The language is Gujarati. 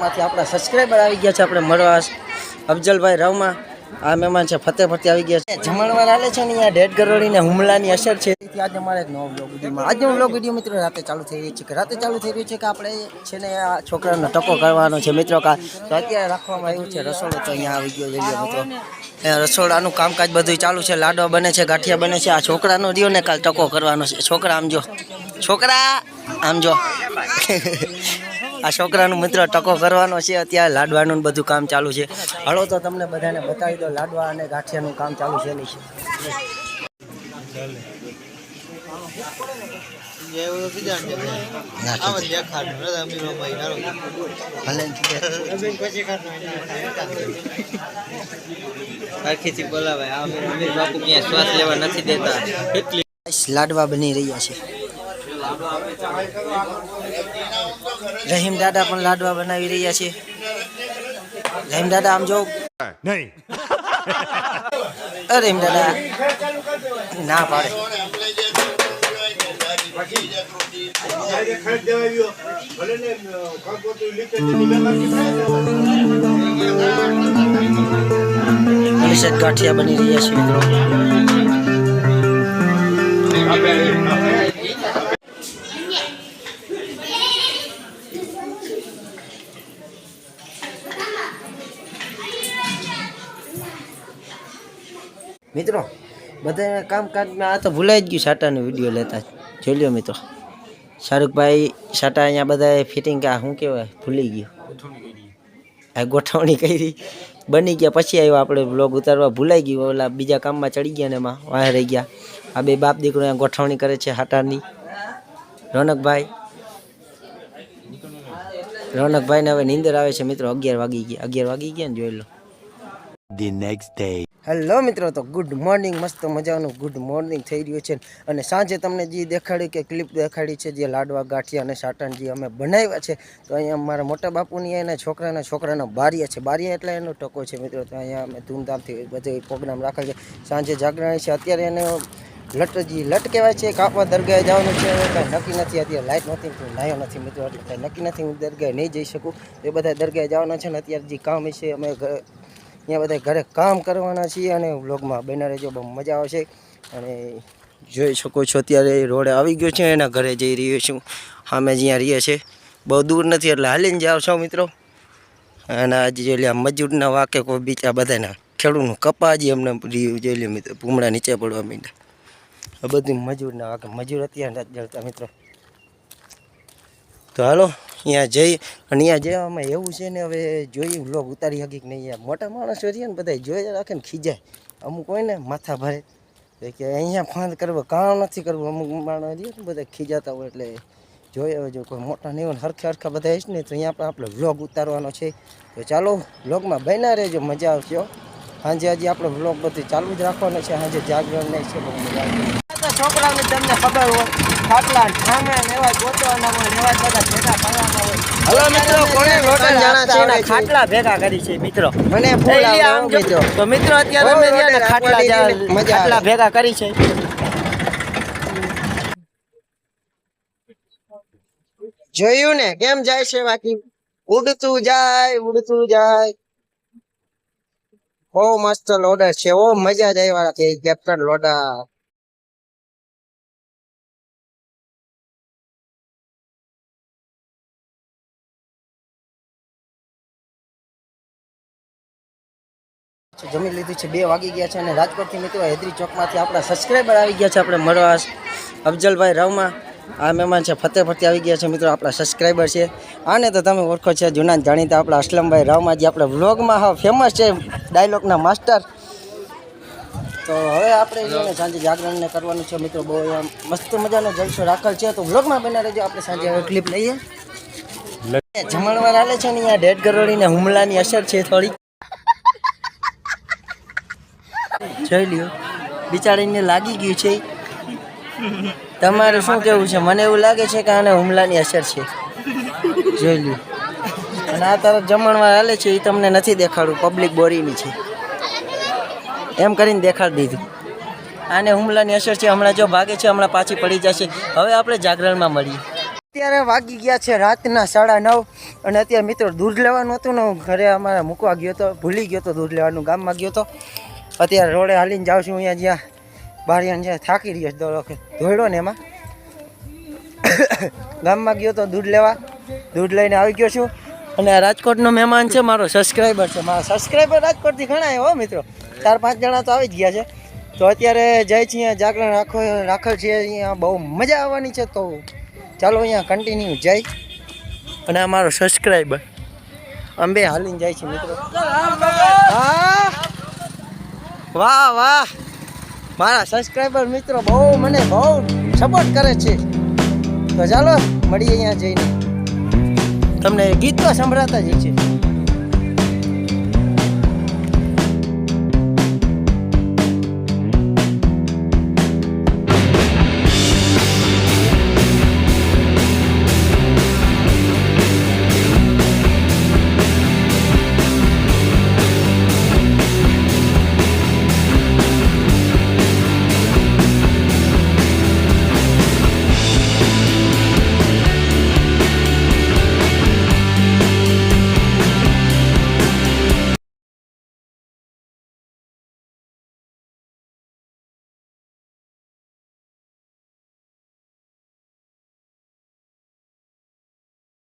માંથી આપણા સબસ્ક્રાઈબર આવી ગયા છે, આપણે મળવા અફજલભાઈ રાવમાં. આ મહેમાન છે ફતે ફતે આવી ગયા છે. જમણવાર આલે છે ને અહીંયા ડેડ ગરોળીને હુમલાની અસર છે. તેથી આજે મારે નવો બ્લોગ વિડીયોમાં આજનો બ્લોગ વીડિયો મિત્રો રાતે ચાલુ થઈ રહ્યું છે કે રાતે ચાલુ થઈ રહ્યું છે કે આપણે છે ને આ છોકરાનો ટકો કરવાનો છે મિત્રો કા તો અત્યારે રાખવામાં આવ્યું છે રસોડો તો અહીંયા આવી ગયો જોઈ મિત્રો. રસોડાનું કામકાજ બધું ચાલુ છે, લાડવા બને છે, ગાંઠિયા બને છે, આ છોકરાનો રહ્યો ને કાલ ટકો કરવાનો છે. છોકરા, આમ છોકરા, આમ જો. આ છોકરાનું મિત્ર ટકો કરવાનો છે અત્યારે લાડવાનું બધું કામ ચાલુ છે. હળો તો તમને બધાને બતાવી દો લાડવા અને ગાંઠિયાનું કામ ચાલુ છે નહીં છે. બોલાવાય શ્વાસ લેવા નથી દેતા લાડવા બની રહ્યા છે. રહીમ દાદા પણ લાડવા બનાવી રહ્યા છે રહીમ દાદા આમ જો. નહીં. રહીમ દાદા ના પાડે. ગાંઠિયા બની રહ્યા છે મિત્રો મિત્રો બધા કામકાજમાં આ તો ભૂલાઈ જ ગયું સાટાનો વીડિયો લેતા. જોઈ લ્યો મિત્રો. શાહરુખભાઈ સાટા અહીંયા બધાએ ફિટિંગ આ શું કહેવાય? ભૂલી ગયું. આ ગોઠવણી કરી. બની ગયા, પછી આવ્યો આપણે બ્લોગ ઉતારવા. ભૂલાઈ ગયું, ઓલા બીજા કામમાં ચડી ગયા ને એમાં, વાહ રહી ગયા. આ બે બાપ દીકરો અહીંયા ગોઠવણી કરે છે હાટાની. રોનકભાઈ. રોનકભાઈને હવે નીંદર આવે છે મિત્રો, અગિયાર વાગી ગયા, અગિયાર વાગી ગયા ને જોઈ લો. The next day. હેલો મિત્રો, તો ગુડ મોર્નિંગ મસ્ત મજાનું ગુડ મોર્નિંગ થઈ રહ્યું છે. અને સાંજે તમને જે દેખાડી કે ક્લિપ દેખાડી છે જે લાડવા, ગાંઠિયા અને સાટણજી અમે બનાવ્યા છે, તો અહીંયા મારા મોટા બાપુની એના છોકરાના છોકરાના બારિયા છે. બારિયા એટલે એનો ટકો છે મિત્રો, તો અહીંયા અમે ધૂમધામથી બધે પ્રોગ્રામ રાખેલ છે. સાંજે જાગરણી છે, અત્યારે એને લટજી, લટ કહેવાય છે, કાપવા દરગાહે જવાનું છે. કાંઈ નક્કી નથી, અત્યારે લાઇટ નથી તો લાયો નથી મિત્રો, એટલે કાંઈ નક્કી નથી, હું દરગાહે નહીં જઈ શકું. એ બધા દરગાહે જવાના છે ને અત્યારે જે કામ છે, અમે અહીંયા બધા ઘરે કામ કરવાના છીએ અને વ્લોગમાં બના રહેજો, બહુ મજા આવશે. અને જોઈ શકો છો અત્યારે રોડે આવી ગયો છે, એના ઘરે જઈ રહ્યો છું. સામે જ્યાં રહીએ છે. બહુ દૂર નથી, એટલે હાલીને જાઓ છો મિત્રો. અને આજે જોઈ લે મજૂરના વાકે કોઈ બીજા બધાના ખેડૂતનું કપા જ એમને રહ્યું, જોઈ લે મિત્રો, ભૂમડા નીચે પડવા માંડ્યા. આ બધું મજૂરના વાકે, મજૂર અત્યારે જળતા મિત્રો. તો હાલો અહીંયા જઈ અને અહીંયા જવામાં એવું છે ને હવે જોઈએ વ્લોગ ઉતારી શકી કે નહીં. મોટા માણસો રહીએ ને બધા જોઈ રાખે ને ખીજાય. અમુક હોય ને માથા ભરે. કે અહીંયા ફાંદ કરવા કામ નથી કરવું? અમુક માણસ ને બધા ખીજાતા હોય એટલે જોઈએ હવે જો કોઈ મોટા નહીં હોય હરખા હરખા બધા હશે ને તો અહીંયા પણ આપણે વ્લોગ ઉતારવાનો છે. તો ચાલો, વ્લોગમાં બન્યા રહેજો, મજા આવશે સાંજે હજી આપણો વ્લોગ બધું ચાલુ જ રાખવાનો છે. સાંજે જાગરણ નહીં છે છોકરાઓને તમને ખબર હોય ખાટલા ઠામણા ને એવા ગોતવાના હોય એવા બધા ભેગા કરવાના હોય. હલો મિત્રો કોણે રોટલ નાસ્તા આવે છે ખાટલા ભેગા કરી છે મિત્રો. મને ફૂલ આમ મિત્રો. તો મિત્રો અત્યારે અમે રહ્યા ને ખાટલા ખાટલા ભેગા કરી છે. જોયું ને કેમ જાય છે બાકી? ઉડતું જાય ઉડતું જાય. બહુ મસ્ત લોડર છે બહુ મજા જ આવ્યા કે કેપ્ટન લોડર. જમી લીધું છે, બે વાગી ગયા છે અને રાજકોટથી મિત્રો હૈદરી ચોકમાંથી આપણા સબસ્ક્રાઈબર આવી ગયા છે, આપણે મળવા અફજલભાઈ રાવમાં, આ મહેમાન છે ફતે ફતેહ આવી ગયા છે મિત્રો, આપણા સબસ્ક્રાઈબર છે. આને તો તમે ઓળખો છો જૂના જાણીતા આપણા અસલમભાઈ રાવમાં જે આપણે વ્લોગમાં હા ફેમસ છે ડાયલોગના માસ્ટર તો હવે આપણે જોઈને સાંજે જાગરણને કરવાનું છે મિત્રો, બહુ આમ મસ્ત મજાનો જલસો રાખેલ છે. તો વ્લોગમાં બના રહેજો, આપણે સાંજે હવે ક્લિપ લઈએ. જમણવાર હાલે છે ને, અહીંયા ડેડ ગરોળીને હુમલાની અસર છે થોડી જોઈ લ્યો. બિચારીને લાગી ગયું છે. તમારે શું કેવું છે? મને એવું લાગે છે કે આને હુમલાની અસર છે. જોઈ લ્યો. અને આ તરફ જમણવાર હાલે છે એ તમને નથી દેખાડવું પબ્લિક બોરીની છે. એમ કરીને દેખાડી દીધું. આને હુમલાની અસર છે. હમણાં જો ભાગે છે, હમણાં પાછી પડી જશે. હવે આપણે જાગરણમાં મળીએ. અત્યારે વાગી ગયા છે રાતના સાડા નવ અને અત્યારે મિત્રો દૂધ લેવાનું હતું ને હું ઘરે અમારે મૂકવા ગયો હતો ભૂલી ગયો હતો દૂધ લેવાનું ગામમાં ગયો હતો અત્યારે રોડે હાલીને જાઉં છું અહીંયા જ્યાં બારીયાને જ્યાં થાકી રહ્યો છે દોડો ધોયડો ને એમાં. ગામમાં ગયો તો દૂધ લેવા. દૂધ લઈને આવી ગયો છું. અને રાજકોટનો મહેમાન છે, મારો સબસ્ક્રાઈબર છે. મારા સબસ્ક્રાઈબર રાજકોટથી ઘણા હો મિત્રો. ચાર પાંચ જણા તો આવી જ ગયા છે. તો અત્યારે જાય છે અહીંયા જાગરણ રાખો રાખેલ છે. અહીંયા બહુ મજા આવવાની છે તો ચાલો અહીંયા કન્ટિન્યુ જાય. અને આ મારો સબસ્ક્રાઈબર અંબે હાલીને જાય છે મિત્રો. હા. વાહ વાહ. મારા સબસ્ક્રાઈબર મિત્રો બહુ મને બહુ સપોર્ટ કરે છે. તો ચાલો, મળીએ અહીંયા જઈને. તમને ગીત તો સંભળાતા જ છે